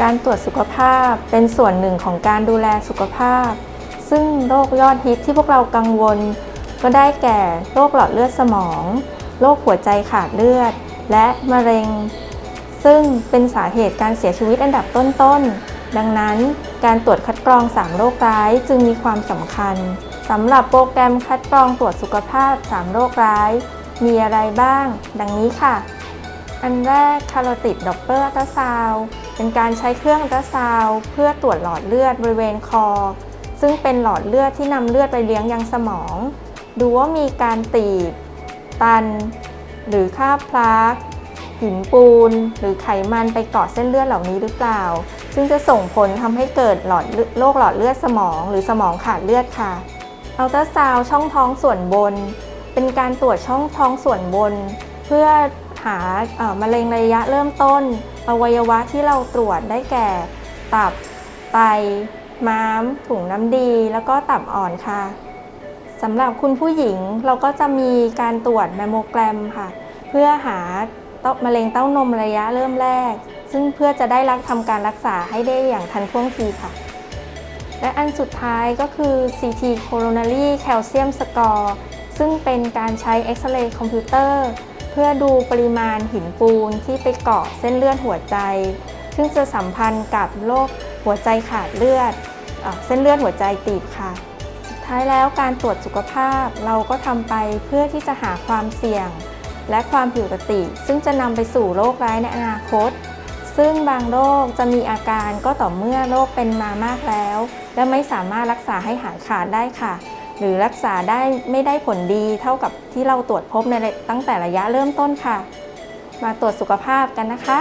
การตรวจสุขภาพเป็นส่วนหนึ่งของการดูแลสุขภาพ ซึ่งโรคยอดฮิตที่พวกเรากังวล ก็ได้แก่โรคหลอดเลือดสมอง โรคหัวใจขาดเลือด และมะเร็ง ซึ่งเป็นสาเหตุการเสียชีวิตอันดับต้นๆ ดังนั้นการตรวจคัดกรอง 3 โรคร้ายจึงมีความสำคัญสำหรับโปรแกรมคัดกรองตรวจสุขภาพ 3 โรคร้าย มีอะไรบ้าง ดังนี้ค่ะ อันแรกคาร์ติดดอปเปอร์อัลตราซาวเป็นการใช้เครื่องอัลตราซาวเพื่อตรวจหลอดเลือดบริเวณคอ ซึ่งเป็นหลอดเลือดที่นำเลือดไปเลี้ยงยังสมอง ดูว่ามีการตีบ ตัน หรือค่าพลาร์กหินปูน หรือไขมันไปเกาะเส้นเลือดเหล่านี้หรือเปล่า ซึ่งจะส่งผลทำให้เกิดหลอดเลือดโรคหลอดเลือดสมอง หรือสมองขาดเลือดค่ะอัลตราซาวช่องท้องส่วนบน เป็นการตรวจช่องท้องส่วนบน เพื่อ หามะเร็งระยะเริ่มต้น อวัยวะที่เราตรวจได้แก่ ตับ ไต ม้าม ถุงน้ำดี แล้วก็ตับอ่อนค่ะสำหรับคุณผู้หญิงเราก็จะมีการตรวจแมมโมแกรมค่ะ เพื่อหาเต้ามะเร็งเต้านมระยะเริ่มแรก ซึ่งเพื่อจะได้รักทำการรักษาให้ได้อย่างทันท่วงทีค่ะ และอันสุดท้ายก็คือ CT coronary calcium score ซึ่งเป็นการใช้เอ็กซเรย์คอมพิวเตอร์ พื่อดูปริมาณหินปูนที่ไปเกาะเส้นเลือดหัวใจ ซึ่งจะสัมพันธ์กับโรคหัวใจขาดเลือดเอเส้นเลือดหัวใจตีบค่ะ สุดท้ายแล้วการตรวจสุขภาพเราก็ทำไปเพื่อที่จะหาความเสี่ยง และความผิดปกติ ซึ่งจะนำไปสู่โรคร้ายในอนาคต ซึ่งบางโรคจะมีอาการก็ต่อเมื่อโรคเป็นมามากแล้ว และไม่สามารถรักษาให้หายขาดได้ค่ะ หรือรักษาได้ไม่ได้ผลดีเท่ากับที่เราตรวจพบในตั้งแต่ระยะเริ่มต้นค่ะ มาตรวจสุขภาพกันนะคะ